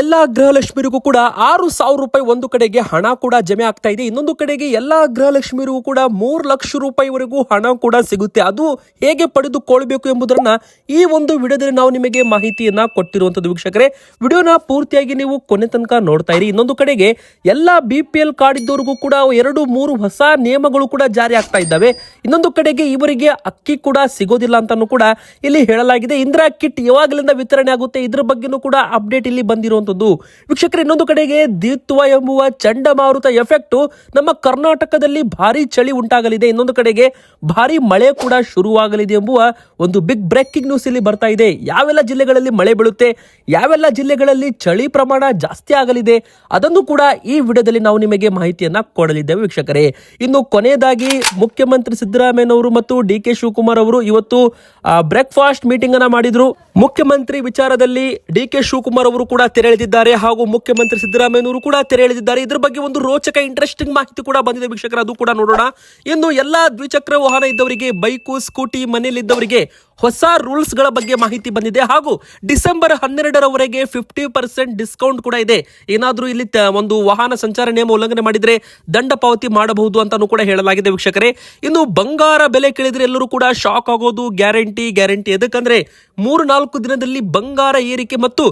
ಎಲ್ಲಾ ಗೃಹಲಕ್ಷ್ಮಿರಿಗೂ ಕೂಡ ಆರು ಸಾವಿರ ರೂಪಾಯಿ ಒಂದು ಕಡೆಗೆ ಹಣ ಕೂಡ ಜಮೆ ಆಗ್ತಾ ಇದೆ. ಇನ್ನೊಂದು ಕಡೆಗೆ ಎಲ್ಲಾ ಗೃಹಲಕ್ಷ್ಮಿರಿಗೂ ಕೂಡ ಮೂರು ಲಕ್ಷ ರೂಪಾಯಿವರೆಗೂ ಹಣ ಕೂಡ ಸಿಗುತ್ತೆ. ಅದು ಹೇಗೆ ಪಡೆದುಕೊಳ್ಬೇಕು ಎಂಬುದನ್ನ ಈ ಒಂದು ವಿಡಿಯೋದಲ್ಲಿ ನಾವು ನಿಮಗೆ ಮಾಹಿತಿಯನ್ನ ಕೊಟ್ಟಿರುವಂತದ್ದು ವೀಕ್ಷಕರೇ. ವಿಡಿಯೋನ ಪೂರ್ತಿಯಾಗಿ ನೀವು ಕೊನೆ ತನಕ ನೋಡ್ತಾ ಇರಿ. ಇನ್ನೊಂದು ಕಡೆಗೆ ಎಲ್ಲಾ ಬಿ ಪಿ ಎಲ್ ಕಾರ್ಡ್ ಇದ್ದವರಿಗೂ ಕೂಡ ಎರಡು, ಮೂರು ಹೊಸ ನಿಯಮಗಳು ಕೂಡ ಜಾರಿ ಆಗ್ತಾ ಇದ್ದಾವೆ. ಇನ್ನೊಂದು ಕಡೆಗೆ ಇವರಿಗೆ ಅಕ್ಕಿ ಕೂಡ ಸಿಗೋದಿಲ್ಲ ಅಂತಾನು ಕೂಡ ಇಲ್ಲಿ ಹೇಳಲಾಗಿದೆ. ಇಂದಿರಾ ಕಿಟ್ ಯಾವಾಗಲಿಂದ ವಿತರಣೆ ಆಗುತ್ತೆ? ಇದ್ರ ಬಗ್ಗೆನೂ ಕೂಡ ಅಪ್ಡೇಟ್ ಇಲ್ಲಿ ಬಂದಿರುವಂತದ್ದು ವೀಕ್ಷಕರು, ಇನ್ನೊಂದು ಕಡೆಗೆ ದೀತ್ವ ಎಂಬುವ ಚಂಡಮಾರುತ ಎಫೆಕ್ಟ್ ನಮ್ಮ ಕರ್ನಾಟಕದಲ್ಲಿ ಭಾರಿ ಚಳಿ ಉಂಟಾಗಲಿದೆ. ಇನ್ನೊಂದು ಕಡೆಗೆ ಭಾರಿ ಮಳೆ ಕೂಡ ಶುರುವಾಗಲಿದೆ ಎಂಬುವ ಒಂದು ಬಿಗ್ ಬ್ರೇಕಿಂಗ್ ನ್ಯೂಸ್ ಇಲ್ಲಿ ಬರ್ತಾ ಇದೆ. ಯಾವೆಲ್ಲ ಜಿಲ್ಲೆಗಳಲ್ಲಿ ಮಳೆ ಬೀಳುತ್ತೆ, ಯಾವೆಲ್ಲ ಜಿಲ್ಲೆಗಳಲ್ಲಿ ಚಳಿ ಪ್ರಮಾಣ ಜಾಸ್ತಿ ಆಗಲಿದೆ, ಅದನ್ನು ಕೂಡ ಈ ವಿಡಿಯೋದಲ್ಲಿ ನಾವು ನಿಮಗೆ ಮಾಹಿತಿಯನ್ನ ಕೊಡಲಿದ್ದೇವೆ ವೀಕ್ಷಕರೇ. ಇನ್ನು ಕೊನೆಯದಾಗಿ ಮುಖ್ಯಮಂತ್ರಿ ಸಿದ್ದರಾಮಯ್ಯನವರು ಮತ್ತು ಡಿ ಕೆ ಶಿವಕುಮಾರ್ ಅವರು ಇವತ್ತು ಬ್ರೇಕ್ಫಾಸ್ಟ್ ಮೀಟಿಂಗ್ ಅನ್ನ ಮಾಡಿದ್ರು. ಮುಖ್ಯಮಂತ್ರಿ ವಿಚಾರದಲ್ಲಿ ಡಿ ಕೆ ಶಿವಕುಮಾರ್ ಅವರು ಕೂಡ ತೆರೆ ಹಾಗೂ ಮುಖ್ಯಮಂತ್ರಿ ಸಿದ್ದರಾಮಯ್ಯನವರು ಕೂಡ ತೆರೆ ಎಳೆದಿದ್ದಾರೆ ಇದ್ರ ಬಗ್ಗೆ ಒಂದು ರೋಚಕ ಇಂಟ್ರೆಸ್ಟಿಂಗ್ ಮಾಹಿತಿ ಕೂಡ ಬಂದಿದೆ ವೀಕ್ಷಕರ, ಅದು ಕೂಡ ನೋಡೋಣ. ಇನ್ನು ಎಲ್ಲಾ ದ್ವಿಚಕ್ರ ವಾಹನ ಇದ್ದವರಿಗೆ, ಬೈಕು, ಸ್ಕೂಟಿ ಮನೆಯಲ್ಲಿದ್ದವರಿಗೆ ಹೊಸ ರೂಲ್ಸ್ಗಳ ಬಗ್ಗೆ ಮಾಹಿತಿ ಬಂದಿದೆ ಹಾಗೂ ಡಿಸೆಂಬರ್ ಹನ್ನೆರಡರವರೆಗೆ ಫಿಫ್ಟಿ ಪರ್ಸೆಂಟ್ ಡಿಸ್ಕೌಂಟ್ ಕೂಡ ಇದೆ. ಏನಾದರೂ ಇಲ್ಲಿ ಒಂದು ವಾಹನ ಸಂಚಾರ ನಿಯಮ ಉಲ್ಲಂಘನೆ ಮಾಡಿದರೆ ದಂಡ ಪಾವತಿ ಮಾಡಬಹುದು ಅಂತಲೂ ಕೂಡ ಹೇಳಲಾಗಿದೆ ವೀಕ್ಷಕರೇ. ಇನ್ನು ಬಂಗಾರ ಬೆಲೆ ಕೇಳಿದರೆ ಎಲ್ಲರೂ ಕೂಡ ಶಾಕ್ ಆಗೋದು ಗ್ಯಾರಂಟಿ ಗ್ಯಾರಂಟಿ. ಎದಕ್ಕಂದ್ರೆ ಮೂರು ನಾಲ್ಕು ದಿನದಲ್ಲಿ ಬಂಗಾರ ಏರಿಕೆ ಮತ್ತು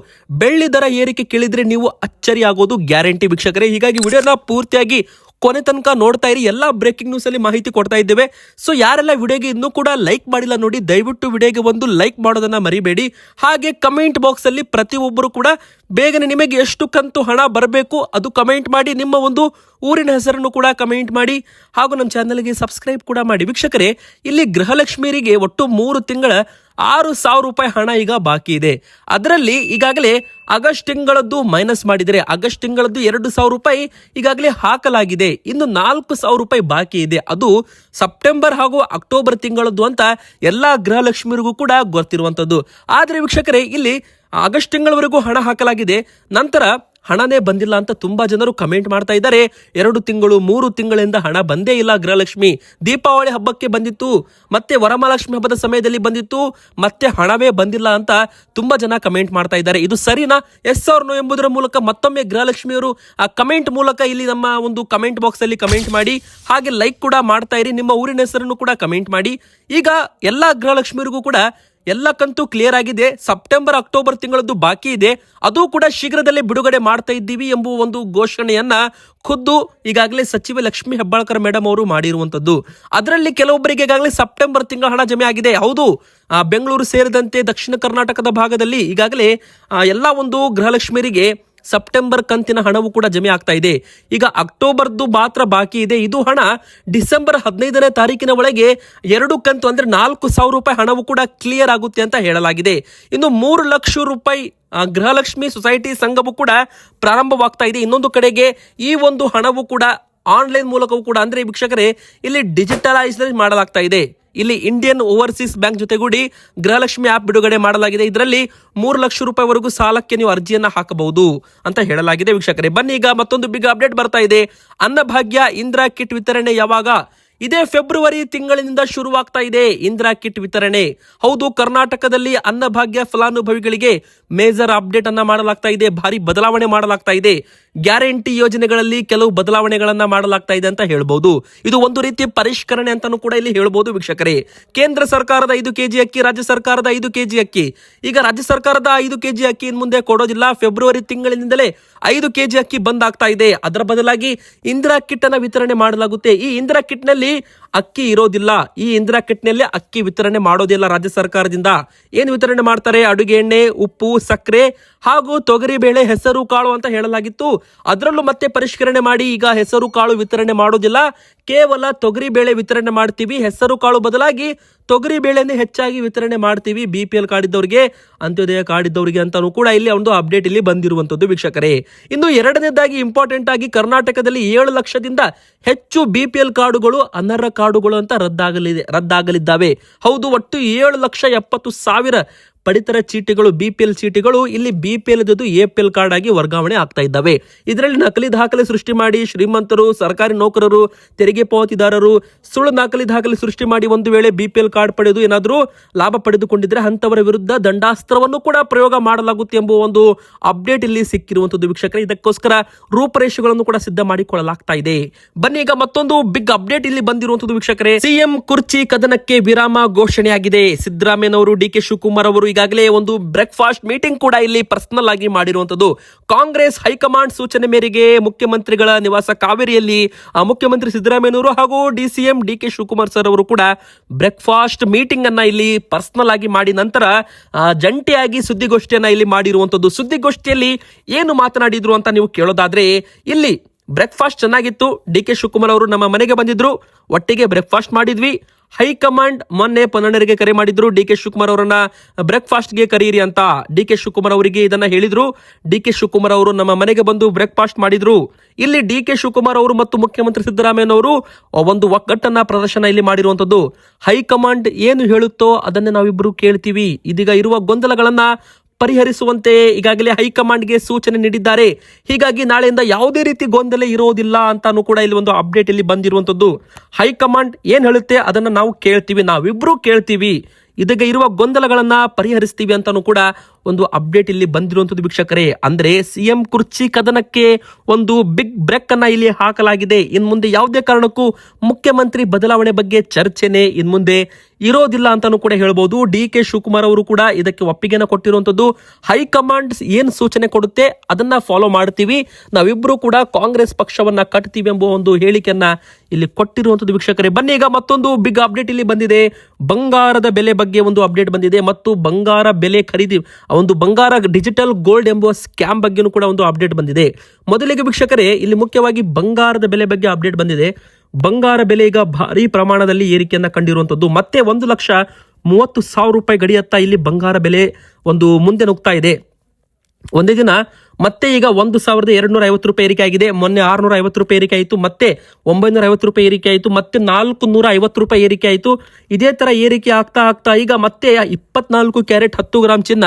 ಬೆಳ್ಳಿ ದರ ಏರಿಕೆ ಕೇಳಿದರೆ ನೀವು ಅಚ್ಚರಿ ಆಗೋದು ಗ್ಯಾರಂಟಿ ವೀಕ್ಷಕರೇ. ಹೀಗಾಗಿ ವಿಡಿಯೋನ ಪೂರ್ತಿಯಾಗಿ ಕೊನೆ ತನಕ ನೋಡ್ತಾ ಇರಿ, ಎಲ್ಲ ಬ್ರೇಕಿಂಗ್ ನ್ಯೂಸ್ ಅಲ್ಲಿ ಮಾಹಿತಿ ಕೊಡ್ತಾ ಇದ್ದೇವೆ. ಸೊ ಯಾರೆಲ್ಲ ವಿಡಿಯೋಗೆ ಇನ್ನೂ ಕೂಡ ಲೈಕ್ ಮಾಡಿಲ್ಲ ನೋಡಿ, ದಯವಿಟ್ಟು ವಿಡಿಯೋಗೆ ಒಂದು ಲೈಕ್ ಮಾಡೋದನ್ನ ಮರಿಬೇಡಿ. ಹಾಗೆ ಕಮೆಂಟ್ ಬಾಕ್ಸ್ ಅಲ್ಲಿ ಪ್ರತಿಯೊಬ್ಬರು ಕೂಡ ಬೇಗನೆ ನಿಮಗೆ ಎಷ್ಟು ಕಂತು ಹಣ ಬರಬೇಕು ಅದು ಕಮೆಂಟ್ ಮಾಡಿ, ನಿಮ್ಮ ಒಂದು ಊರಿನ ಹೆಸರನ್ನು ಕೂಡ ಕಮೆಂಟ್ ಮಾಡಿ. ಹಾಗೂ ನಮ್ಮ ಚಾನಲ್ಗೆ ಸಬ್ಸ್ಕ್ರೈಬ್ ಕೂಡ ಮಾಡಿ. ವೀಕ್ಷಕರೇ, ಇಲ್ಲಿ ಗೃಹಲಕ್ಷ್ಮೀರಿಗೆ ಒಟ್ಟು ಮೂರು ತಿಂಗಳ ಆರು ಸಾವಿರ ರೂಪಾಯಿ ಹಣ ಈಗ ಬಾಕಿ ಇದೆ. ಅದರಲ್ಲಿ ಈಗಾಗಲೇ ಆಗಸ್ಟ್ ತಿಂಗಳದ್ದು ಮೈನಸ್ ಮಾಡಿದರೆ ಆಗಸ್ಟ್ ತಿಂಗಳದ್ದು ಎರಡು ಸಾವಿರ ರೂಪಾಯಿ ಈಗಾಗಲೇ ಹಾಕಲಾಗಿದೆ. ಇನ್ನು ನಾಲ್ಕು ಸಾವಿರ ರೂಪಾಯಿ ಬಾಕಿ ಇದೆ. ಅದು ಸೆಪ್ಟೆಂಬರ್ ಹಾಗೂ ಅಕ್ಟೋಬರ್ ತಿಂಗಳದ್ದು ಅಂತ ಎಲ್ಲಾ ಗೃಹಲಕ್ಷ್ಮಿಯರಿಗೂ ಕೂಡ ಗೊತ್ತಿರುವಂತದ್ದು ಆದರೆ ವೀಕ್ಷಕರೇ, ಇಲ್ಲಿ ಆಗಸ್ಟ್ ತಿಂಗಳವರೆಗೂ ಹಣ ಹಾಕಲಾಗಿದೆ. ನಂತರ ಹಣನೇ ಬಂದಿಲ್ಲ ಅಂತ ತುಂಬಾ ಜನರು ಕಮೆಂಟ್ ಮಾಡ್ತಾ ಇದ್ದಾರೆ. ಎರಡು ತಿಂಗಳು, ಮೂರು ತಿಂಗಳಿಂದ ಹಣ ಬಂದೇ ಇಲ್ಲ ಗೃಹಲಕ್ಷ್ಮಿ. ದೀಪಾವಳಿ ಹಬ್ಬಕ್ಕೆ ಬಂದಿತ್ತು, ಮತ್ತೆ ವರಮಹಾಲಕ್ಷ್ಮಿ ಹಬ್ಬದ ಸಮಯದಲ್ಲಿ ಬಂದಿತ್ತು, ಮತ್ತೆ ಹಣವೇ ಬಂದಿಲ್ಲ ಅಂತ ತುಂಬಾ ಜನ ಕಮೆಂಟ್ ಮಾಡ್ತಾ ಇದ್ದಾರೆ. ಇದು ಸರಿನಾ? ಎಸ್ ಆರ್ ನೋ ಎಂಬುದರ ಮೂಲಕ ಮತ್ತೊಮ್ಮೆ ಗೃಹಲಕ್ಷ್ಮಿಯವರು ಆ ಕಮೆಂಟ್ ಮೂಲಕ ಇಲ್ಲಿ ನಮ್ಮ ಒಂದು ಕಮೆಂಟ್ ಬಾಕ್ಸ್ ಅಲ್ಲಿ ಕಮೆಂಟ್ ಮಾಡಿ, ಹಾಗೆ ಲೈಕ್ ಕೂಡ ಮಾಡ್ತಾ ಇರಿ. ನಿಮ್ಮ ಊರಿನ ಹೆಸರನ್ನು ಕೂಡ ಕಮೆಂಟ್ ಮಾಡಿ. ಈಗ ಎಲ್ಲಾ ಗೃಹಲಕ್ಷ್ಮಿಯರಿಗೂ ಕೂಡ ಎಲ್ಲ ಕಂತು ಕ್ಲಿಯರ್ ಆಗಿದೆ. ಸೆಪ್ಟೆಂಬರ್ ಅಕ್ಟೋಬರ್ ತಿಂಗಳದ್ದು ಬಾಕಿ ಇದೆ. ಅದು ಕೂಡ ಶೀಘ್ರದಲ್ಲೇ ಬಿಡುಗಡೆ ಮಾಡ್ತಾ ಇದ್ದೀವಿ ಎಂಬುವ ಒಂದು ಘೋಷಣೆಯನ್ನ ಖುದ್ದು ಈಗಾಗಲೇ ಸಚಿವ ಲಕ್ಷ್ಮಿ ಹೆಬ್ಬಾಳ್ಕರ್ ಮೇಡಮ್ ಅವರು ಮಾಡಿರುವಂತದ್ದು ಅದರಲ್ಲಿ ಕೆಲವೊಬ್ಬರಿಗೆ ಈಗಾಗಲೇ ಸೆಪ್ಟೆಂಬರ್ ತಿಂಗಳ ಹಣ ಜಮೆ ಆಗಿದೆ. ಹೌದು ಬೆಂಗಳೂರು ಸೇರಿದಂತೆ ದಕ್ಷಿಣ ಕರ್ನಾಟಕದ ಭಾಗದಲ್ಲಿ ಈಗಾಗಲೇ ಎಲ್ಲ ಒಂದು ಗೃಹಲಕ್ಷ್ಮಿಯರಿಗೆ ಸೆಪ್ಟೆಂಬರ್ ಕಂತಿನ ಹಣವು ಕೂಡ ಜಮೆ ಆಗ್ತಾ ಇದೆ. ಈಗ ಅಕ್ಟೋಬರ್ದು ಮಾತ್ರ ಬಾಕಿ ಇದೆ. ಇದು ಹಣ ಡಿಸೆಂಬರ್ ಹದಿನೈದನೇ ತಾರೀಕಿನ ಒಳಗೆ ಎರಡು ಕಂತು ಅಂದ್ರೆ ನಾಲ್ಕು ಸಾವಿರ ರೂಪಾಯಿ ಹಣವು ಕೂಡ ಕ್ಲಿಯರ್ ಆಗುತ್ತೆ ಅಂತ ಹೇಳಲಾಗಿದೆ. ಇನ್ನು ಮೂರು ಲಕ್ಷ ರೂಪಾಯಿ ಗೃಹಲಕ್ಷ್ಮಿ ಸೊಸೈಟಿ ಸಂಘವು ಕೂಡ ಪ್ರಾರಂಭವಾಗ್ತಾ ಇದೆ. ಇನ್ನೊಂದು ಕಡೆಗೆ ಈ ಒಂದು ಹಣವು ಕೂಡ ಆನ್ಲೈನ್ ಮೂಲಕವೂ ಕೂಡ ಅಂದ್ರೆ ವೀಕ್ಷಕರೇ, ಇಲ್ಲಿ ಡಿಜಿಟಲೈಸ್ ಮಾಡಲಾಗ್ತಾ ಇದೆ. ಇಲ್ಲಿ ಇಂಡಿಯನ್ ಓವರ್ಸೀಸ್ ಬ್ಯಾಂಕ್ ಜೊತೆಗೂಡಿ ಗೃಹಲಕ್ಷ್ಮಿ ಆಪ್ ಬಿಡುಗಡೆ ಮಾಡಲಾಗಿದೆ. ಇದರಲ್ಲಿ ಮೂರು ಲಕ್ಷ ರೂಪಾಯಿವರೆಗೂ ಸಾಲಕ್ಕೆ ನೀವು ಅರ್ಜಿಯನ್ನು ಹಾಕಬಹುದು ಅಂತ ಹೇಳಲಾಗಿದೆ. ವೀಕ್ಷಕರೇ, ಬನ್ನಿ ಈಗ ಮತ್ತೊಂದು ಬಿಗ್ ಅಪ್ಡೇಟ್ ಬರ್ತಾ ಇದೆ. ಅನ್ನಭಾಗ್ಯ ಇಂದಿರಾ ಕಿಟ್ ವಿತರಣೆ ಯಾವಾಗ? ಇದೇ ಫೆಬ್ರವರಿ ತಿಂಗಳಿನಿಂದ ಶುರುವಾಗ್ತಾ ಇದೆ ಇಂದಿರಾ ಕಿಟ್ ವಿತರಣೆ. ಹೌದು, ಕರ್ನಾಟಕದಲ್ಲಿ ಅನ್ನಭಾಗ್ಯ ಫಲಾನುಭವಿಗಳಿಗೆ ಮೇಜರ್ ಅಪ್ಡೇಟ್ ಅನ್ನ ಮಾಡಲಾಗ್ತಾ ಇದೆ. ಭಾರಿ ಬದಲಾವಣೆ ಮಾಡಲಾಗ್ತಾ ಇದೆ. ಗ್ಯಾರಂಟಿ ಯೋಜನೆಗಳಲ್ಲಿ ಕೆಲವು ಬದಲಾವಣೆಗಳನ್ನ ಮಾಡಲಾಗ್ತಾ ಇದೆ ಅಂತ ಹೇಳ್ಬಹುದು ಇದು ಒಂದು ರೀತಿ ಪರಿಷ್ಕರಣೆ ಅಂತಾನು ಕೂಡ ಇಲ್ಲಿ ಹೇಳ್ಬಹುದು ವೀಕ್ಷಕರೇ. ಕೇಂದ್ರ ಸರ್ಕಾರದ ಐದು ಕೆಜಿ ಅಕ್ಕಿ, ರಾಜ್ಯ ಸರ್ಕಾರದ ಐದು ಕೆಜಿ ಅಕ್ಕಿ. ಈಗ ರಾಜ್ಯ ಸರ್ಕಾರದ ಐದು ಕೆಜಿ ಅಕ್ಕಿ ಇನ್ ಮುಂದೆ ಕೊಡೋದಿಲ್ಲ. ಫೆಬ್ರವರಿ ತಿಂಗಳಿನಿಂದಲೇ ಐದು ಕೆಜಿ ಅಕ್ಕಿ ಬಂದ್ ಆಗ್ತಾ ಇದೆ. ಅದರ ಬದಲಾಗಿ ಇಂದಿರಾ ಕಿಟ್ ಅನ್ನ ವಿತರಣೆ ಮಾಡಲಾಗುತ್ತೆ. ಈ ಇಂದಿರಾ ಕಿಟ್ನಲ್ಲಿ ಅಕ್ಕಿ ಇರೋದಿಲ್ಲ. ಈ ಇಂದಿರಾ ಕಿಟ್ನಲ್ಲಿ ಅಕ್ಕಿ ವಿತರಣೆ ಮಾಡೋದಿಲ್ಲ ರಾಜ್ಯ ಸರ್ಕಾರದಿಂದ. ಏನು ವಿತರಣೆ ಮಾಡ್ತಾರೆ? ಅಡುಗೆ ಎಣ್ಣೆ, ಉಪ್ಪು, ಸಕ್ಕರೆ ಹಾಗೂ ತೊಗರಿ ಬೇಳೆ, ಹೆಸರು, ಕಾಳು ಅಂತ ಹೇಳಲಾಗಿತ್ತು. ಅದರಲ್ಲೂ ಮತ್ತೆ ಪರಿಷ್ಕರಣೆ ಮಾಡಿ ಈಗ ಹೆಸರು, ಕಾಳು ವಿತರಣೆ ಮಾಡೋದಿಲ್ಲ. ಕೇವಲ ತೊಗರಿ ಬೇಳೆ ವಿತರಣೆ ಮಾಡ್ತೀವಿ, ಹೆಸರು ಕಾಳು ಬದಲಾಗಿ ತೊಗರಿ ಬೇಳೆನೇ ಹೆಚ್ಚಾಗಿ ವಿತರಣೆ ಮಾಡ್ತೀವಿ ಬಿ ಪಿ ಎಲ್ ಕಾರ್ಡ್ ಇದ್ದವರಿಗೆ ಅಂತ್ಯೋದಯ ಕಾರ್ಡ್ ಇದ್ದವರಿಗೆ ಅಂತಾನು ಕೂಡ ಇಲ್ಲಿ ಒಂದು ಅಪ್ಡೇಟ್ ಇಲ್ಲಿ ಬಂದಿರುವಂತದ್ದು ವೀಕ್ಷಕರೇ. ಇನ್ನು ಎರಡನೇದಾಗಿ ಇಂಪಾರ್ಟೆಂಟ್ ಆಗಿ ಕರ್ನಾಟಕದಲ್ಲಿ ಏಳು ಲಕ್ಷದಿಂದ ಹೆಚ್ಚು ಬಿ ಪಿ ಎಲ್ ಕಾರ್ಡುಗಳು ಅನರ್ಹ ಕಾರ್ಡುಗಳು ಅಂತ ರದ್ದಾಗಲಿದೆ, ರದ್ದಾಗಲಿದ್ದಾವೆ. ಹೌದು, ಒಟ್ಟು ಏಳು ಲಕ್ಷ ಎಪ್ಪತ್ತು ಸಾವಿರ ಪಡಿತರ ಚೀಟಿಗಳು ಬಿಪಿಎಲ್ ಚೀಟಿಗಳು, ಇಲ್ಲಿ ಬಿಪಿಎಲ್ ಜೊತೆ ಎಪಿಎಲ್ ಕಾರ್ಡ್ ಆಗಿ ವರ್ಗಾವಣೆ ಆಗ್ತಾ ಇದ್ದಾವೆ. ಇದರಲ್ಲಿ ನಕಲಿ ದಾಖಲೆ ಸೃಷ್ಟಿ ಮಾಡಿ ಶ್ರೀಮಂತರು, ಸರ್ಕಾರಿ ನೌಕರರು, ತೆರಿಗೆ ಪಾವತಿದಾರರು, ಸುಳ್ಳು ನಕಲಿ ದಾಖಲೆ ಸೃಷ್ಟಿ ಮಾಡಿ ಒಂದು ವೇಳೆ ಬಿಪಿಎಲ್ ಕಾರ್ಡ್ ಪಡೆದು ಏನಾದರೂ ಲಾಭ ಪಡೆದುಕೊಂಡಿದ್ರೆ ಅಂತವರ ವಿರುದ್ಧ ದಂಡಾಸ್ತ್ರವನ್ನು ಕೂಡ ಪ್ರಯೋಗ ಮಾಡಲಾಗುತ್ತೆ ಎಂಬ ಒಂದು ಅಪ್ಡೇಟ್ ಇಲ್ಲಿ ಸಿಕ್ಕಿರುವಂತದ್ದು ವೀಕ್ಷಕರೇ. ಇದಕ್ಕೋಸ್ಕರ ರೂಪರೇಷೆಗಳನ್ನು ಕೂಡ ಸಿದ್ಧ ಮಾಡಿಕೊಳ್ಳಲಾಗ್ತಾ ಇದೆ. ಬನ್ನಿ ಈಗ ಮತ್ತೊಂದು ಬಿಗ್ ಅಪ್ಡೇಟ್ ಇಲ್ಲಿ ಬಂದಿರುವಂತದ್ದು ವೀಕ್ಷಕರೇ. ಸಿಎಂ ಕುರ್ಚಿ ಕದನಕ್ಕೆ ವಿರಾಮ ಘೋಷಣೆಯಾಗಿದೆ. ಸಿದ್ದರಾಮಯ್ಯನವರು, ಡಿ ಕೆ ಶಿವಕುಮಾರ್ ಅವರು ಈಗಾಗಲೇ ಒಂದು ಬ್ರೇಕ್ಫಾಸ್ಟ್ ಮೀಟಿಂಗ್ ಕೂಡ ಇಲ್ಲಿ ಪರ್ಸನಲ್ ಆಗಿ ಮಾಡಿರುವಂತದ್ದು ಕಾಂಗ್ರೆಸ್ ಹೈಕಮಾಂಡ್ ಸೂಚನೆ ಮೇರೆಗೆ ಮುಖ್ಯಮಂತ್ರಿಗಳ ನಿವಾಸ ಕಾವೇರಿಯಲ್ಲಿ ಮುಖ್ಯಮಂತ್ರಿ ಸಿದ್ದರಾಮಯ್ಯನವರು ಹಾಗೂ D C M D K Shivakumar sir ಅವರು ಕೂಡ ಬ್ರೇಕ್ಫಾಸ್ಟ್ ಮೀಟಿಂಗ್ ಅನ್ನ ಇಲ್ಲಿ ಪರ್ಸನಲ್ ಆಗಿ ಮಾಡಿ ನಂತರ ಜಂಟಿಯಾಗಿ ಸುದ್ದಿಗೋಷ್ಠಿಯನ್ನ ಇಲ್ಲಿ ಮಾಡಿರುವಂತದ್ದು ಸುದ್ದಿಗೋಷ್ಠಿಯಲ್ಲಿ ಏನು ಮಾತನಾಡಿದ್ರು ಅಂತ ನೀವು ಕೇಳೋದಾದ್ರೆ, ಇಲ್ಲಿ ಬ್ರೇಕ್ಫಾಸ್ಟ್ ಚೆನ್ನಾಗಿತ್ತು. ಡಿ ಕೆ ಶಿವಕುಮಾರ್ ಅವರು ನಮ್ಮ ಮನೆಗೆ ಬಂದಿದ್ರು. ಒಟ್ಟಿಗೆ ಬ್ರೇಕ್ಫಾಸ್ಟ್ ಮಾಡಿದ್ವಿ. ಹೈಕಮಾಂಡ್ ಮೊನ್ನೆ ಪನ್ನಡರಿಗೆ ಕರೆ ಮಾಡಿದ್ರು. ಡಿ ಕೆ ಶಿವಕುಮಾರ್ ಅವರನ್ನ ಬ್ರೇಕ್ಫಾಸ್ಟ್ಗೆ ಕರೀರಿ ಅಂತ ಡಿ ಕೆ ಶಿವಕುಮಾರ್ ಅವರಿಗೆ ಇದನ್ನ ಹೇಳಿದ್ರು. ಡಿ ಕೆ ಶಿವಕುಮಾರ್ ಅವರು ನಮ್ಮ ಮನೆಗೆ ಬಂದು ಬ್ರೇಕ್ಫಾಸ್ಟ್ ಮಾಡಿದ್ರು. ಇಲ್ಲಿ ಡಿ ಕೆ ಶಿವಕುಮಾರ್ ಅವರು ಮತ್ತು ಮುಖ್ಯಮಂತ್ರಿ ಸಿದ್ದರಾಮಯ್ಯನವರು ಒಂದು ಒಗ್ಗಟ್ಟನ್ನ ಪ್ರದರ್ಶನ ಇಲ್ಲಿ ಮಾಡಿರುವಂತದ್ದು. ಹೈಕಮಾಂಡ್ ಏನು ಹೇಳುತ್ತೋ ಅದನ್ನೇ ನಾವಿಬ್ಬರು ಕೇಳ್ತೀವಿ. ಇದೀಗ ಇರುವ ಗೊಂದಲಗಳನ್ನ ಪರಿಹರಿಸುವಂತೆ ಈಗಾಗಲೇ ಹೈಕಮಾಂಡ್ಗೆ ಸೂಚನೆ ನೀಡಿದ್ದಾರೆ. ಹೀಗಾಗಿ ನಾಳೆಯಿಂದ ಯಾವುದೇ ರೀತಿ ಗೊಂದಲ ಇರೋದಿಲ್ಲ ಅಂತಾನು ಕೂಡ ಇಲ್ಲಿ ಒಂದು ಅಪ್ಡೇಟ್ ಇಲ್ಲಿ ಬಂದಿರುವಂತದ್ದು. ಹೈಕಮಾಂಡ್ ಏನ್ ಹೇಳುತ್ತೆ ಅದನ್ನ ನಾವು ಕೇಳ್ತೀವಿ, ನಾವಿಬ್ರು ಕೇಳ್ತೀವಿ. ಇದಕ್ಕೆ ಇರುವ ಗೊಂದಲಗಳನ್ನ ಪರಿಹರಿಸ್ತೀವಿ ಅಂತಾನು ಕೂಡ ಒಂದು ಅಪ್ಡೇಟ್ ಇಲ್ಲಿ ಬಂದಿರುವಂತದ್ದು ವೀಕ್ಷಕರೇ. ಅಂದ್ರೆ ಸಿಎಂ ಕುರ್ಚಿ ಕದನಕ್ಕೆ ಒಂದು ಬಿಗ್ ಬ್ರೇಕ್ ಅನ್ನ ಇಲ್ಲಿ ಹಾಕಲಾಗಿದೆ. ಇನ್ ಮುಂದೆ ಯಾವುದೇ ಕಾರಣಕ್ಕೂ ಮುಖ್ಯಮಂತ್ರಿ ಬದಲಾವಣೆ ಬಗ್ಗೆ ಚರ್ಚೆನೆ ಇನ್ ಮುಂದೆ ಇರೋದಿಲ್ಲ ಅಂತಾನು ಕೂಡ ಹೇಳ್ಬೋದು. ಡಿ ಕೆ ಶಿವಕುಮಾರ್ ಅವರು ಕೂಡ ಇದಕ್ಕೆ ಒಪ್ಪಿಗೆನ ಕೊಟ್ಟಿರುವಂತದ್ದು ಹೈಕಮಾಂಡ್ಸ್ ಏನ್ ಸೂಚನೆ ಕೊಡುತ್ತೆ ಅದನ್ನ ಫಾಲೋ ಮಾಡ್ತೀವಿ. ನಾವಿಬ್ರು ಕೂಡ ಕಾಂಗ್ರೆಸ್ ಪಕ್ಷವನ್ನ ಕಟ್ತೀವಿ ಎಂಬ ಒಂದು ಹೇಳಿಕೆಯನ್ನ ಇಲ್ಲಿ ಕೊಟ್ಟಿರುವಂತದ್ದು ವೀಕ್ಷಕರೇ. ಬನ್ನಿ ಈಗ ಮತ್ತೊಂದು ಬಿಗ್ ಅಪ್ಡೇಟ್ ಇಲ್ಲಿ ಬಂದಿದೆ. ಬಂಗಾರದ ಬೆಲೆ ಬಗ್ಗೆ ಒಂದು ಅಪ್ಡೇಟ್ ಬಂದಿದೆ ಮತ್ತು ಬಂಗಾರ ಬೆಲೆ ಖರೀದಿ, ಒಂದು ಬಂಗಾರ ಡಿಜಿಟಲ್ ಗೋಲ್ಡ್ ಎಂಬುವ ಸ್ಕ್ಯಾಮ್ ಬಗ್ಗೆನೂ ಕೂಡ ಒಂದು ಅಪ್ಡೇಟ್ ಬಂದಿದೆ. ಮೊದಲಿಗೆ ವೀಕ್ಷಕರೇ, ಇಲ್ಲಿ ಮುಖ್ಯವಾಗಿ ಬಂಗಾರದ ಬೆಲೆ ಬಗ್ಗೆ ಅಪ್ಡೇಟ್ ಬಂದಿದೆ. ಬಂಗಾರ ಬೆಲೆ ಈಗ ಭಾರಿ ಪ್ರಮಾಣದಲ್ಲಿ ಏರಿಕೆಯನ್ನ ಕಂಡಿರುವಂತದ್ದು. ಮತ್ತೆ ಒಂದು ಲಕ್ಷ ಮೂವತ್ತು ಸಾವಿರ ರೂಪಾಯಿ ಗಡಿಯತ್ತ ಇಲ್ಲಿ ಬಂಗಾರ ಬೆಲೆ ಒಂದು ಮುಂದೆ ನುಗ್ತಾ ಇದೆ. ಒಂದೇ ದಿನ ಮತ್ತೆ ಈಗ ಒಂದು ಸಾವಿರದ ಎರಡ್ನೂರ ಐವತ್ತು ರೂಪಾಯಿ ಏರಿಕೆ ಆಗಿದೆ. ಮೊನ್ನೆ ಆರ್ನೂರ ಐವತ್ತು ರೂಪಾಯಿ ಏರಿಕೆ ಆಯಿತು. ಮತ್ತೆ ಒಂಬೈನೂರ ಐವತ್ತು ರೂಪಾಯಿ ಏರಿಕೆ ಆಯಿತು. ಮತ್ತೆ ನಾಲ್ಕು ನೂರ ಐವತ್ತು ರೂಪಾಯಿ ಏರಿಕೆ ಆಯಿತು. ಇದೇ ತರ ಏರಿಕೆ ಆಗ್ತಾ ಆಗ್ತಾ ಈಗ ಮತ್ತೆ ಇಪ್ಪತ್ನಾಲ್ಕು ಕ್ಯಾರೆಟ್ ಹತ್ತು ಗ್ರಾಮ್ ಚಿನ್ನ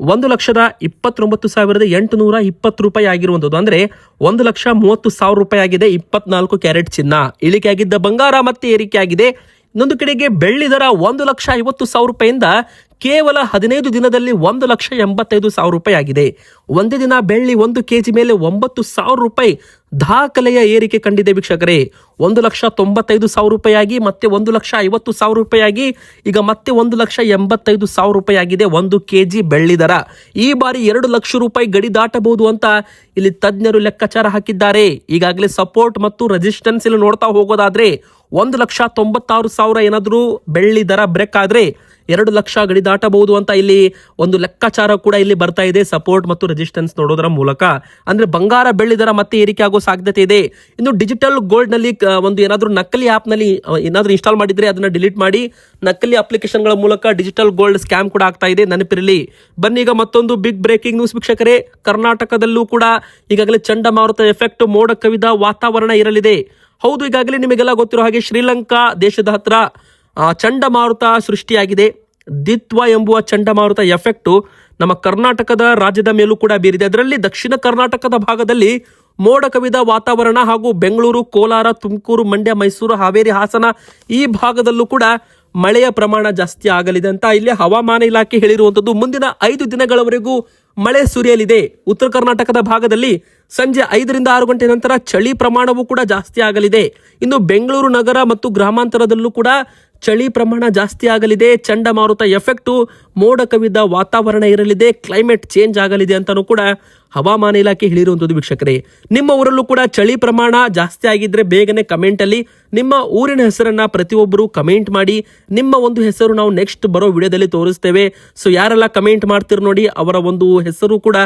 ಒಂದು ಲಕ್ಷದ ಇಪ್ಪತ್ತೊಂಬತ್ತು ಸಾವಿರದ ಎಂಟುನೂರ ಇಪ್ಪತ್ತು ರೂಪಾಯಿ ಆಗಿರುವಂಥದ್ದು. ಅಂದ್ರೆ ಒಂದು ಲಕ್ಷ ಮೂವತ್ತು ಸಾವಿರ ರೂಪಾಯಿ ಆಗಿದೆ ಇಪ್ಪತ್ನಾಲ್ಕು ಕ್ಯಾರೆಟ್ ಚಿನ್ನ. ಇಳಿಕೆ ಆಗಿದ್ದ ಬಂಗಾರ ಮತ್ತೆ ಏರಿಕೆ ಆಗಿದೆ. ಇನ್ನೊಂದು ಕಡೆಗೆ ಬೆಳ್ಳಿ ದರ ಒಂದು ಲಕ್ಷ ಐವತ್ತು ಸಾವಿರ ರೂಪಾಯಿಂದ ಕೇವಲ ಹದಿನೈದು ದಿನದಲ್ಲಿ ಒಂದು ಲಕ್ಷ ಎಂಬತ್ತೈದು ಸಾವಿರ ರೂಪಾಯಿ ಆಗಿದೆ. ಒಂದೇ ದಿನ ಬೆಳ್ಳಿ ಒಂದು ಕೆಜಿ ಮೇಲೆ ಒಂಬತ್ತು ಸಾವಿರ ರೂಪಾಯಿ ದಾಖಲೆಯ ಏರಿಕೆ ಕಂಡಿದೆ ವೀಕ್ಷಕರೇ. ಒಂದು ಲಕ್ಷ ತೊಂಬತ್ತೈದು ಸಾವಿರ ರೂಪಾಯಿ ಆಗಿ ಮತ್ತೆ ಒಂದು ಲಕ್ಷ ಐವತ್ತು ಸಾವಿರ ರೂಪಾಯಿ ಆಗಿ ಈಗ ಮತ್ತೆ ಒಂದು ಲಕ್ಷ ಎಂಬತ್ತೈದು ಸಾವಿರ ರೂಪಾಯಿ ಆಗಿದೆ ಒಂದು ಕೆಜಿ ಬೆಳ್ಳಿ ದರ. ಈ ಬಾರಿ ಎರಡು ಲಕ್ಷ ರೂಪಾಯಿ ಗಡಿ ದಾಟಬಹುದು ಅಂತ ಇಲ್ಲಿ ತಜ್ಞರು ಲೆಕ್ಕಾಚಾರ ಹಾಕಿದ್ದಾರೆ. ಈಗಾಗಲೇ ಸಪೋರ್ಟ್ ಮತ್ತು ರೆಸಿಸ್ಟೆನ್ಸ್ ಇಲ್ಲಿ ನೋಡ್ತಾ ಹೋಗೋದಾದ್ರೆ, ಒಂದು ಲಕ್ಷ ತೊಂಬತ್ತಾರು ಸಾವಿರ ಏನಾದರೂ ಬೆಳ್ಳಿ ದರ ಬ್ರೇಕ್ ಆದ್ರೆ ಎರಡು ಲಕ್ಷ ಗಡಿ ದಾಟಬಹುದು ಅಂತ ಇಲ್ಲಿ ಒಂದು ಲೆಕ್ಕಾಚಾರ ಕೂಡ ಇಲ್ಲಿ ಬರ್ತಾ ಇದೆ. ಸಪೋರ್ಟ್ ಮತ್ತು ರೆಸಿಸ್ಟೆನ್ಸ್ ನೋಡೋದರ ಮೂಲಕ. ಅಂದ್ರೆ ಬಂಗಾರ ಬೆಳ್ಳಿ ದರ ಮತ್ತೆ ಏರಿಕೆ ಆಗೋ ಸಾಧ್ಯತೆ ಇದೆ. ಇನ್ನು ಡಿಜಿಟಲ್ ಗೋಲ್ಡ್ನಲ್ಲಿ ಒಂದು ಏನಾದರೂ ನಕಲಿ ಆಪ್ನಲ್ಲಿ ಏನಾದರೂ ಏನಾದ್ರೂ ಇನ್ಸ್ಟಾಲ್ ಮಾಡಿದ್ರೆ ಅದನ್ನ ಡಿಲೀಟ್ ಮಾಡಿ, ನಕಲಿ ಅಪ್ಲಿಕೇಶನ್ಗಳ ಮೂಲಕ ಡಿಜಿಟಲ್ ಗೋಲ್ಡ್ ಸ್ಕ್ಯಾಮ್ ಕೂಡ ಆಗ್ತಾ ಇದೆ. ನೆನಪಿರಲಿ. ಬನ್ನಿ ಈಗ ಮತ್ತೊಂದು ಬಿಗ್ ಬ್ರೇಕಿಂಗ್ ನ್ಯೂಸ್ ವೀಕ್ಷಕರೇ. ಕರ್ನಾಟಕದಲ್ಲೂ ಕೂಡ ಈಗಾಗಲೇ ಚಂಡಮಾರುತ ಎಫೆಕ್ಟ್ ಮೋಡ ಕವಿದ ವಾತಾವರಣ ಇರಲಿದೆ. ಹೌದು, ಈಗಾಗಲೇ ನಿಮಗೆಲ್ಲ ಗೊತ್ತಿರೋ ಹಾಗೆ ಶ್ರೀಲಂಕಾ ದೇಶದ ಹತ್ರ ಚಂಡಮಾರುತ ಸೃಷ್ಟಿಯಾಗಿದೆ. ದಿತ್ವ ಎಂಬುವ ಚಂಡಮಾರುತ ಎಫೆಕ್ಟು ನಮ್ಮ ಕರ್ನಾಟಕದ ರಾಜ್ಯದ ಮೇಲೂ ಕೂಡ ಬೀರಿದೆ. ಅದರಲ್ಲಿ ದಕ್ಷಿಣ ಕರ್ನಾಟಕದ ಭಾಗದಲ್ಲಿ ಮೋಡ ಕವಿದ ವಾತಾವರಣ ಹಾಗೂ ಬೆಂಗಳೂರು, ಕೋಲಾರ, ತುಮಕೂರು, ಮಂಡ್ಯ, ಮೈಸೂರು, ಹಾವೇರಿ, ಹಾಸನ ಈ ಭಾಗದಲ್ಲೂ ಕೂಡ ಮಳೆಯ ಪ್ರಮಾಣ ಜಾಸ್ತಿ ಆಗಲಿದೆ ಅಂತ ಇಲ್ಲಿ ಹವಾಮಾನ ಇಲಾಖೆ ಹೇಳಿರುವಂಥದ್ದು. ಮುಂದಿನ ಐದು ದಿನಗಳವರೆಗೂ ಮಳೆ ಸುರಿಯಲಿದೆ. ಉತ್ತರ ಕರ್ನಾಟಕದ ಭಾಗದಲ್ಲಿ ಸಂಜೆ ಐದರಿಂದ ಆರು ಗಂಟೆ ನಂತರ ಚಳಿ ಪ್ರಮಾಣವೂ ಕೂಡ ಜಾಸ್ತಿ ಆಗಲಿದೆ. ಇನ್ನು ಬೆಂಗಳೂರು ನಗರ ಮತ್ತು ಗ್ರಾಮಾಂತರದಲ್ಲೂ ಕೂಡ ಚಳಿ ಪ್ರಮಾಣ ಜಾಸ್ತಿ ಆಗಲಿದೆ, ಚಂಡಮಾರುತ ಎಫೆಕ್ಟು ಮೋಡ ಕವಿದ ವಾತಾವರಣ ಇರಲಿದೆ ಕ್ಲೈಮೇಟ್ ಚೇಂಜ್ ಆಗಲಿದೆ ಅಂತಲೂ ಕೂಡ ಹವಾಮಾನ ಇಲಾಖೆ ಹೇಳಿರುವಂಥದ್ದು ವೀಕ್ಷಕರೇ, ನಿಮ್ಮ ಊರಲ್ಲೂ ಕೂಡ ಚಳಿ ಪ್ರಮಾಣ ಜಾಸ್ತಿ ಆಗಿದ್ರೆ ಬೇಗನೆ ಕಮೆಂಟಲ್ಲಿ ನಿಮ್ಮ ಊರಿನ ಹೆಸರನ್ನ ಪ್ರತಿಯೊಬ್ಬರು ಕಮೆಂಟ್ ಮಾಡಿ, ನಿಮ್ಮ ಒಂದು ಹೆಸರು ನಾವು ನೆಕ್ಸ್ಟ್ ಬರೋ ವಿಡಿಯೋದಲ್ಲಿ ತೋರಿಸ್ತೇವೆ. ಸೊ ಯಾರೆಲ್ಲ ಕಮೆಂಟ್ ಮಾಡ್ತೀರಿ ನೋಡಿ, ಅವರ ಒಂದು ಹೆಸರು ಕೂಡ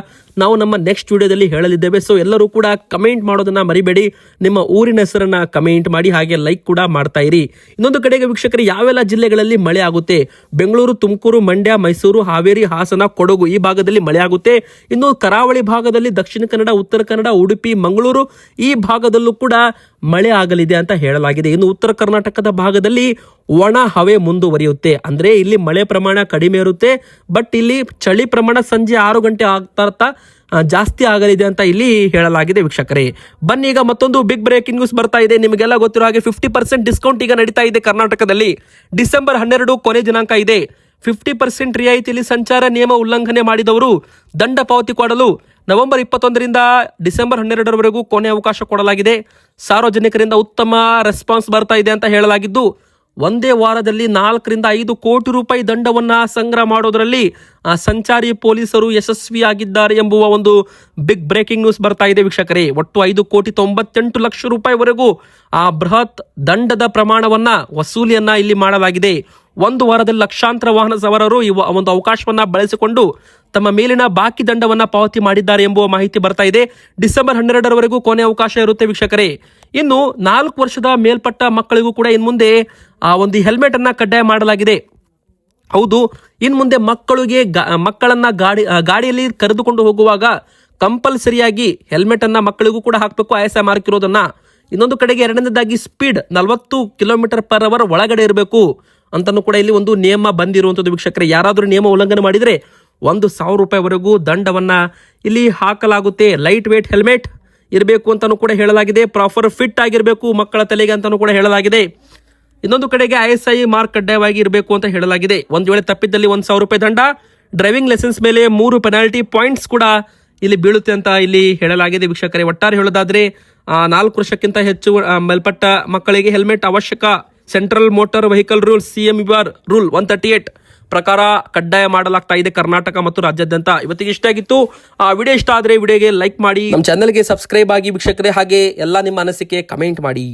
ನಾವು ನಮ್ಮ ನೆಕ್ಸ್ಟ್ ವಿಡಿಯೋದಲ್ಲಿ ಹೇಳಲಿದ್ದೇವೆ. ಸೊ ಎಲ್ಲರೂ ಕೂಡ ಕಮೆಂಟ್ ಮಾಡೋದನ್ನ ಮರಿಬೇಡಿ, ನಿಮ್ಮ ಊರಿನ ಹೆಸರನ್ನ ಕಮೆಂಟ್ ಮಾಡಿ, ಹಾಗೆ ಲೈಕ್ ಕೂಡ ಮಾಡ್ತಾ ಇರಿ. ಇನ್ನೊಂದು ಕಡೆಗೆ ವೀಕ್ಷಕರು, ಯಾವೆಲ್ಲ ಜಿಲ್ಲೆಗಳಲ್ಲಿ ಮಳೆ ಆಗುತ್ತೆ? ಬೆಂಗಳೂರು, ತುಮಕೂರು, ಮಂಡ್ಯ, ಮೈಸೂರು, ಹಾವೇರಿ, ಹಾಸನ, ಕೊಡಗು ಈ ಭಾಗದಲ್ಲಿ ಮಳೆ ಆಗುತ್ತೆ. ಇನ್ನು ಕರಾವಳಿ ಭಾಗದಲ್ಲಿ ದಕ್ಷಿಣ ಕನ್ನಡ, ಉತ್ತರ ಕನ್ನಡ, ಉಡುಪಿ, ಮಂಗಳೂರು ಈ ಭಾಗದಲ್ಲೂ ಕೂಡ ಮಳೆ ಆಗಲಿದೆ ಅಂತ ಹೇಳಲಾಗಿದೆ. ಇನ್ನು ಉತ್ತರ ಕರ್ನಾಟಕದ ಭಾಗದಲ್ಲಿ ಒಣ ಹವೆ ಮುಂದುವರಿಯುತ್ತೆ. ಅಂದ್ರೆ ಇಲ್ಲಿ ಮಳೆ ಪ್ರಮಾಣ ಕಡಿಮೆ ಇರುತ್ತೆ. ಬಟ್ ಇಲ್ಲಿ ಚಳಿ ಪ್ರಮಾಣ ಸಂಜೆ ಆರು ಗಂಟೆ ಆಗ್ತಾ ಜಾಸ್ತಿ ಆಗಲಿದೆ ಅಂತ ಇಲ್ಲಿ ಹೇಳಲಾಗಿದೆ ವೀಕ್ಷಕರೇ. ಬನ್ನಿ, ಈಗ ಮತ್ತೊಂದು ಬಿಗ್ ಬ್ರೇಕಿಂಗ್ ನ್ಯೂಸ್ ಬರ್ತಾ ಇದೆ. ನಿಮಗೆಲ್ಲ ಗೊತ್ತಿರೋ ಹಾಗೆ ಫಿಫ್ಟಿ ಪರ್ಸೆಂಟ್ ಡಿಸ್ಕೌಂಟ್ ಈಗ ನಡೀತಾ ಇದೆ ಕರ್ನಾಟಕದಲ್ಲಿ. ಡಿಸೆಂಬರ್ ಹನ್ನೆರಡು ಕೊನೆ ದಿನಾಂಕ ಇದೆ. ಫಿಫ್ಟಿ ಪರ್ಸೆಂಟ್ ರಿಯಾಯಿತಿಯಲ್ಲಿ ಸಂಚಾರ ನಿಯಮ ಉಲ್ಲಂಘನೆ ಮಾಡಿದವರು ದಂಡ ಪಾವತಿ ಕೊಡಲು ನವೆಂಬರ್ ಇಪ್ಪತ್ತೊಂದರಿಂದ ಡಿಸೆಂಬರ್ ಹನ್ನೆರಡರವರೆಗೂ ಕೊನೆ ಅವಕಾಶ ಕೊಡಲಾಗಿದೆ. ಸಾರ್ವಜನಿಕರಿಂದ ಉತ್ತಮ ರೆಸ್ಪಾನ್ಸ್ ಬರ್ತಾ ಇದೆ ಅಂತ ಹೇಳಲಾಗಿದ್ದು ಒಂದೇ ವಾರದಲ್ಲಿ ನಾಲ್ಕರಿಂದ ಐದು ಕೋಟಿ ರೂಪಾಯಿ ದಂಡವನ್ನು ಸಂಗ್ರಹ ಮಾಡೋದರಲ್ಲಿ ಆ, ಸಂಚಾರಿ ಪೊಲೀಸರು ಯಶಸ್ವಿಯಾಗಿದ್ದಾರೆ ಎಂಬುವ ಒಂದು ಬಿಗ್ ಬ್ರೇಕಿಂಗ್ ನ್ಯೂಸ್ ಬರ್ತಾ ಇದೆ ವೀಕ್ಷಕರೇ. ಒಟ್ಟು ಐದು ಕೋಟಿ ತೊಂಬತ್ತೆಂಟು ಲಕ್ಷ ರೂಪಾಯಿವರೆಗೂ ಆ ಬೃಹತ್ ದಂಡದ ಪ್ರಮಾಣವನ್ನ ವಸೂಲಿಯನ್ನ ಇಲ್ಲಿ ಮಾಡಲಾಗಿದೆ. ಒಂದು ವಾರದಲ್ಲಿ ಲಕ್ಷಾಂತರ ವಾಹನ ಸವಾರರು ಈ ಒಂದು ಅವಕಾಶವನ್ನ ಬಳಸಿಕೊಂಡು ತಮ್ಮ ಮೇಲಿನ ಬಾಕಿ ದಂಡವನ್ನ ಪಾವತಿ ಮಾಡಿದ್ದಾರೆ ಎಂಬುವ ಮಾಹಿತಿ ಬರ್ತಾ ಇದೆ. ಡಿಸೆಂಬರ್ ಹನ್ನೆರಡರವರೆಗೂ ಕೊನೆ ಅವಕಾಶ ಇರುತ್ತೆ ವೀಕ್ಷಕರೇ. ಇನ್ನು ನಾಲ್ಕು ವರ್ಷದ ಮೇಲ್ಪಟ್ಟ ಮಕ್ಕಳಿಗೂ ಕೂಡ ಇನ್ನು ಮುಂದೆ ಆ ಒಂದು ಹೆಲ್ಮೆಟ್ ಅನ್ನ ಕಡ್ಡಾಯ ಮಾಡಲಾಗಿದೆ. ಹೌದು ಇನ್ನು ಮುಂದೆ ಮಕ್ಕಳಿಗೆ ಮಕ್ಕಳನ್ನ ಗಾಡಿ ಗಾಡಿಯಲ್ಲಿ ಕರೆದುಕೊಂಡು ಹೋಗುವಾಗ ಕಂಪಲ್ಸರಿಯಾಗಿ ಹೆಲ್ಮೆಟ್ ಅನ್ನ ಮಕ್ಕಳಿಗೂ ಕೂಡ ಹಾಕಬೇಕು ಆಯಾಸ ಮಾರ್ಕ್ ಇರೋದನ್ನ. ಇನ್ನೊಂದು ಕಡೆಗೆ ಎರಡನೇದಾಗಿ ಸ್ಪೀಡ್ ನಲವತ್ತು ಕಿಲೋಮೀಟರ್ ಪರ್ ಅವರ್ ಒಳಗಡೆ ಇರಬೇಕು. ಅಂತಲೂ ಕೂಡ ಇಲ್ಲಿ ಒಂದು ನಿಯಮ ಬಂದಿರುವಂಥದ್ದು ವೀಕ್ಷಕರೇ. ಯಾರಾದರೂ ನಿಯಮ ಉಲ್ಲಂಘನೆ ಮಾಡಿದರೆ ಒಂದು ಸಾವಿರ ರೂಪಾಯಿವರೆಗೂ ದಂಡವನ್ನ ಇಲ್ಲಿ ಹಾಕಲಾಗುತ್ತೆ. ಲೈಟ್ ವೇಟ್ ಹೆಲ್ಮೆಟ್ ಇರಬೇಕು ಅಂತಲೂ ಕೂಡ ಹೇಳಲಾಗಿದೆ. ಪ್ರಾಪರ್ ಫಿಟ್ ಆಗಿರಬೇಕು ಮಕ್ಕಳ ತಲೆಗೆ ಅಂತಲೂ ಕೂಡ ಹೇಳಲಾಗಿದೆ. ಇನ್ನೊಂದು ಕಡೆಗೆ ಐ ಎಸ್ ಐ ಮಾರ್ಕ್ ಕಡ್ಡಾಯವಾಗಿ ಇರಬೇಕು ಅಂತ ಹೇಳಲಾಗಿದೆ. ಒಂದು ವೇಳೆ ತಪ್ಪಿದ್ದಲ್ಲಿ ಒಂದು ಸಾವಿರ ರೂಪಾಯಿ ದಂಡ ಡ್ರೈವಿಂಗ್ ಲೈಸೆನ್ಸ್ ಮೇಲೆ ಮೂರು ಪೆನಾಲ್ಟಿ ಪಾಯಿಂಟ್ಸ್ ಕೂಡ ಇಲ್ಲಿ ಬೀಳುತ್ತೆ ಅಂತ ಇಲ್ಲಿ ಹೇಳಲಾಗಿದೆ ವೀಕ್ಷಕರೇ. ಒಟ್ಟಾರೆ ಹೇಳೋದಾದರೆ ನಾಲ್ಕು ವರ್ಷಕ್ಕಿಂತ ಹೆಚ್ಚು ಮೇಲ್ಪಟ್ಟ ಮಕ್ಕಳಿಗೆ ಹೆಲ್ಮೆಟ್ ಅವಶ್ಯಕ. Central motor vehicle rule C M rule one thirty eight ಪ್ರಕಾರ ಕಡ್ಡಾಯ ಮಾಡಲಾಗ್ತಾ ಇದೆ ಕರ್ನಾಟಕ ಮತ್ತು ರಾಜ್ಯಾದ್ಯಂತ. ಇವತ್ತಿಗೆ ಇಷ್ಟ ಆಗಿತ್ತು. ಆ ವಿಡಿಯೋ ಇಷ್ಟ ಆದರೆ ವಿಡಿಯೋಗೆ ಲೈಕ್ ಮಾಡಿ. ನಮ್ಮ ಚಾನಲ್ಗೆ ಸಬ್ಸ್ಕ್ರೈಬ್ ಆಗಿ ವೀಕ್ಷಕರೇ, ಹಾಗೆ ಎಲ್ಲ ನಿಮ್ಮ ಅನಿಸಿಕೆ ಕಮೆಂಟ್ ಮಾಡಿ.